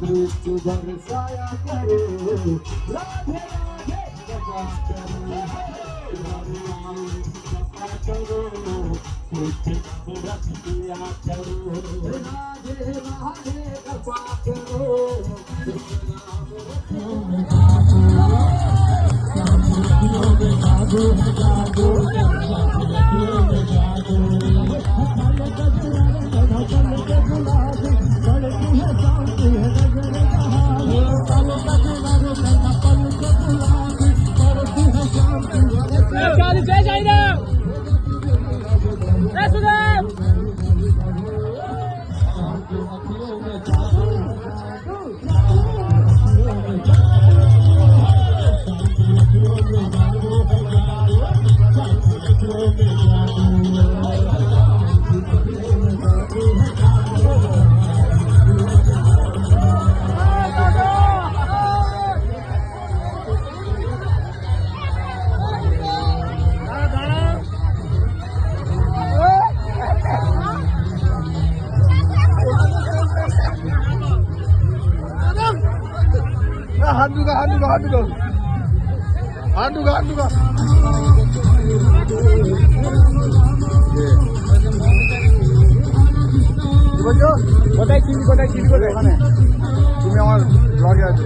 दृष्टि बरसाया करो राधे राधे जपा करो I'm gonna go Oh, my God. হাত ঢুকা হাত ঢুকা হাত ঢুকা হাত ঢুকা হাত ঢুকা বলছো? কোথায় চিনি কোথায় চিনি কোথায়? ওখানে। তুমি আমার ব্লগে আছো।